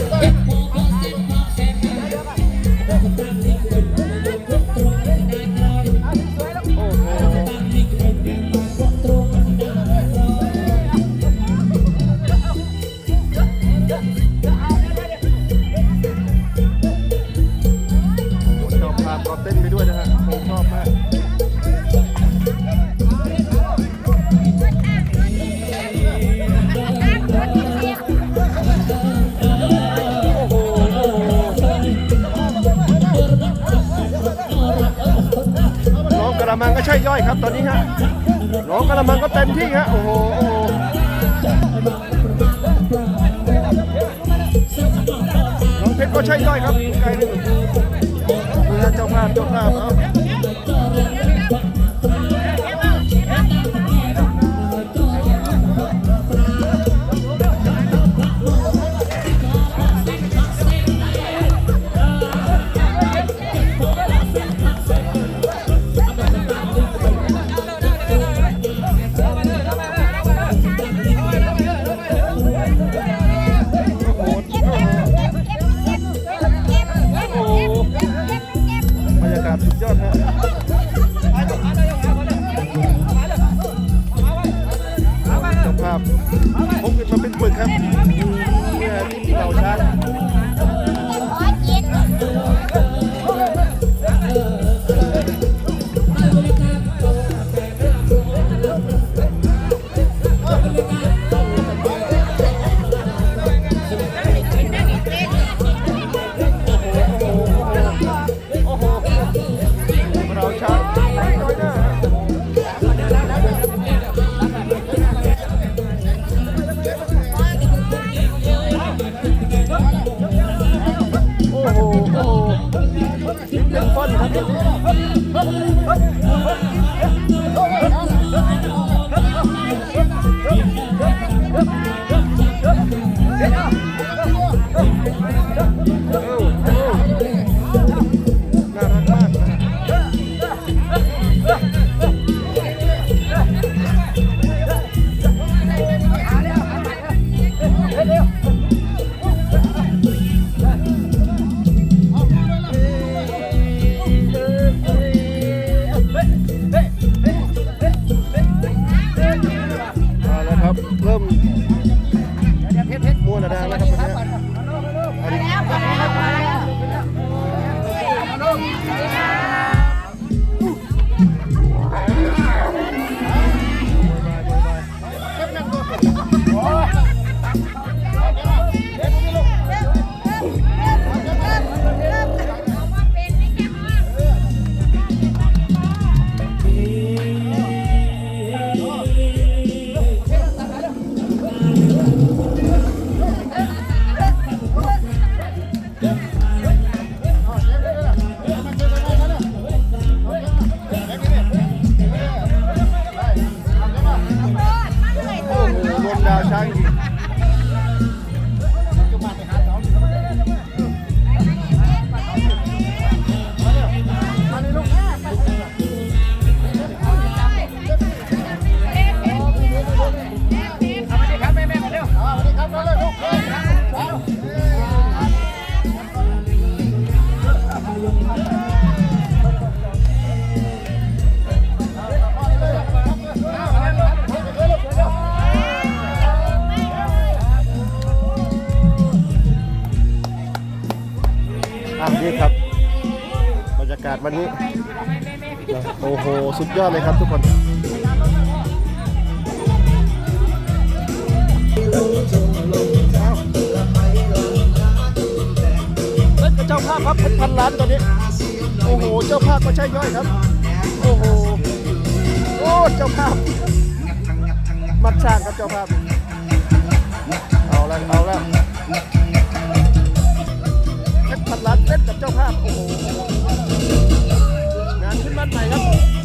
โองกระมังก็ใช่ย่อยครับตอนนี้ฮะน้องกระมังก็เต็มที่ฮะโอ้โหน้องเพชรก็ใช่ย่อยครับไกลหนึ่งนี่ฮะเจ้าภาพเจ้าภาพครับ วันนี้ โอ้โห สุดยอดเลยครับทุกคนเล่นกับเจ้าภาพครับเพชรพันล้านตอนนี้ โอ้โห เจ้าภาพก็ใช่ย่อยครับ โอ้โห โอ้ เจ้าภาพ มัดช่างครับเจ้าภาพ เอาและเอาและเพชรพันล้านเล่นกับเจ้าภาพ โอ้โห งานขึ้นบ้านใหม่ครับ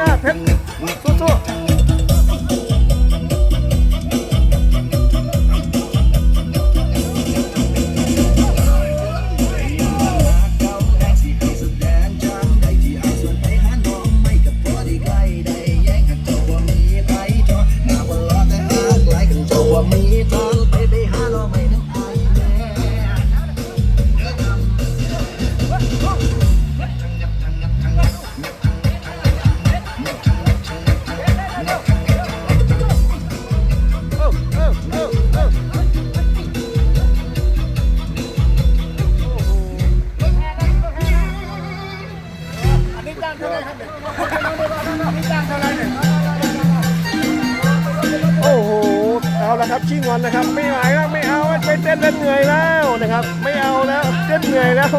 นะเพชร ครับขี้งอนนะครับ ไม่ไหวแล้วไม่เอาไปเต้นเล่นเหนื่อยแล้วนะครับ ไม่เอาแล้วเต้นเหนื่อยแล้ว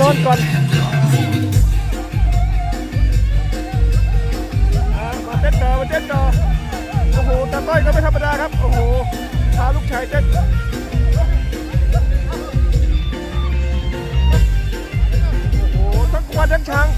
นอนก่อนมาเต้นต่อมาเต้นต่อโอ้โหตาต้อยก็ไม่ธรรมดาครับโอ้โหพาลูกชายเต้นโอ้โหทั้งควันทั้งช้าง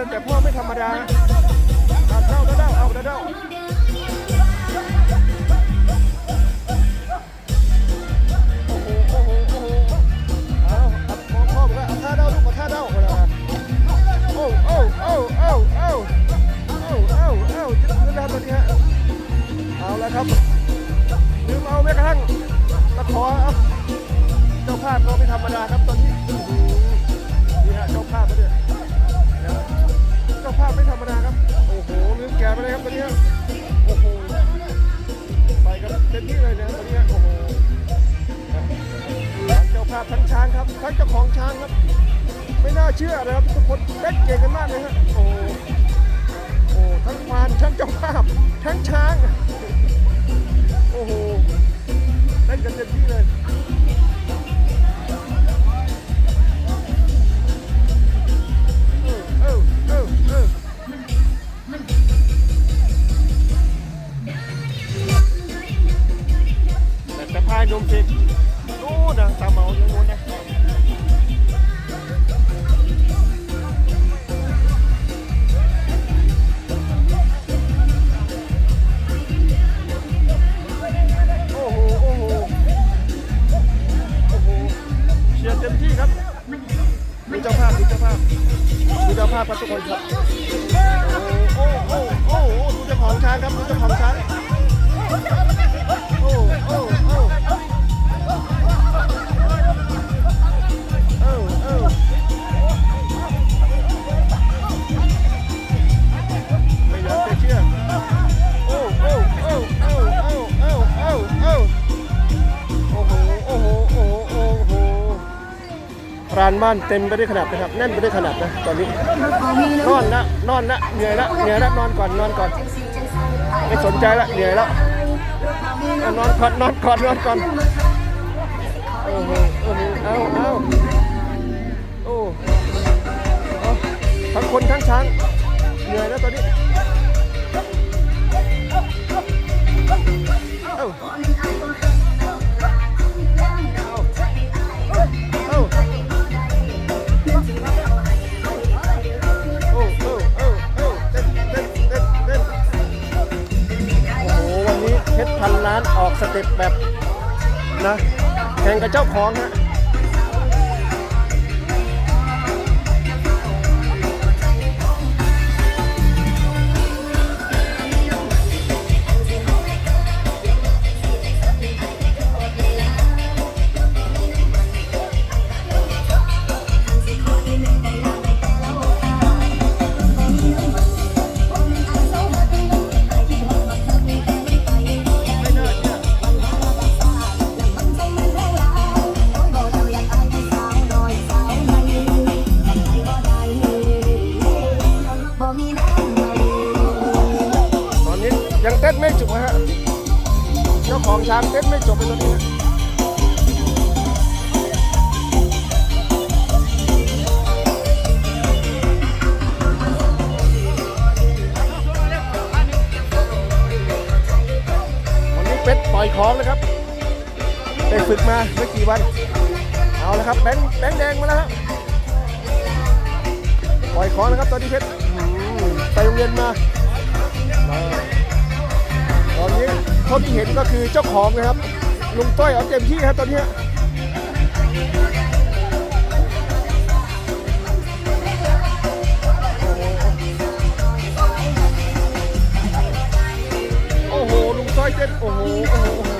นะแต่พ่อไม่ธรรมดานะเอาเด้าเด้าเอาเด้าเด้าโอ้โหโอ้โหโอ้โหเอาเอาพ่อพ่อบอกว่าเอาท่าเด้าลูกเอาท่าเด้าเอาละโอ้โอ้โอ้โอ้โอ้โอ้โอ้โอ้ยึดพื้นแล้วตอนนี้ฮะเอาละครับลืมเอาแม้กระทั่งตะขอเอาเจ้าภาพเราไม่ธรรมดาครับตอนนี้นี่ฮะเจ้าภาพมาเนี่ย เจ้าภาพไม่ธรรมดาครับ โอ้โหลืมแกไปเลยครับตอนนี้โอ้โหไปกันเต็มที่เลยนะตอนนี้โอ้โหทั้งเจ้าภาพทั้งช้างครับทั้งเจ้าของช้างครับ ไม่น่าเชื่อนะครับทุกคนเล่นเก่งกันมากเลยฮะโอ้โหโอ้ทั้งควานทั้งเจ้าภาพทั้งช้าง โอ้โหเล่นกันเต็มที่เลย don't pick านบ้านเต็มไปด้วยขนาดนะครับแน่นไปด้วยขนาดนะตอนนี้นอนละนอนละเหนื่อยละเหนื่อยละนอนก่อนนอนก่อน ไม่สนใจละเหนื่อยแล้วเอานอนก่อนนอนก่อนนอนก่อนโอ้โหโอ้โหเอาเอาโอ้เอาทั้งคนทั้งช้างเหนื่อยแล้วตอนนี้เอ้า เต็ปแบบนะแข่งกับเจ้าของฮะ เต้นไม่จบเลยตอนนี้นะวันนี้เป็ดปล่อยของเลยครับไปฝึกมาไม่กี่วัน เอาละครับแบงค์แบงค์แดงมาแล้วครับปล่อยของนะครับตอนนี้เพชรไปโรงเรียนมา เท่าที่เห็นก็คือเจ้าของนะครับ ลุงต้อยเอาเต็มที่ครับตอนนี้โอ้โหลุงต้อยเต้นโอ้โหโอ้โหโอ้โห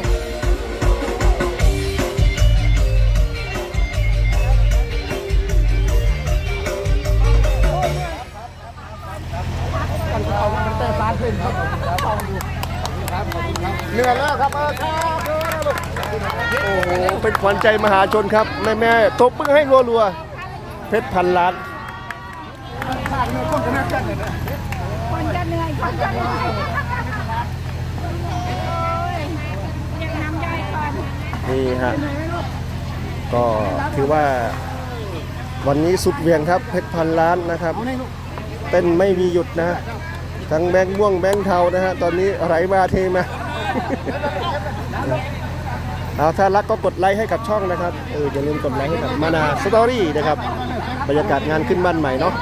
ขวัญใจมหาชนครับ แม่แม่ๆตบมือให้รัวๆเพชรพันล้านคนจะเหนื่อยคนจะเหนื่อยยังน้ำย่อยก่อนนี่ฮะก็ถือว่าวันนี้สุดเวียงครับเพชรพันล้านนะครับเต้นไม่มีหยุดนะฮะทั้งแบงค์ม่วงแบงค์เทานะฮะตอนนี้ไหลมาเทมา เอาถ้ารักก็กดไลค์ให้กับช่องนะครับเอออย่าลืมกดไลค์ให้กับมานาสตอรี่นะครับบรรยากาศงานขึ้นบ้านใหม่เนาะ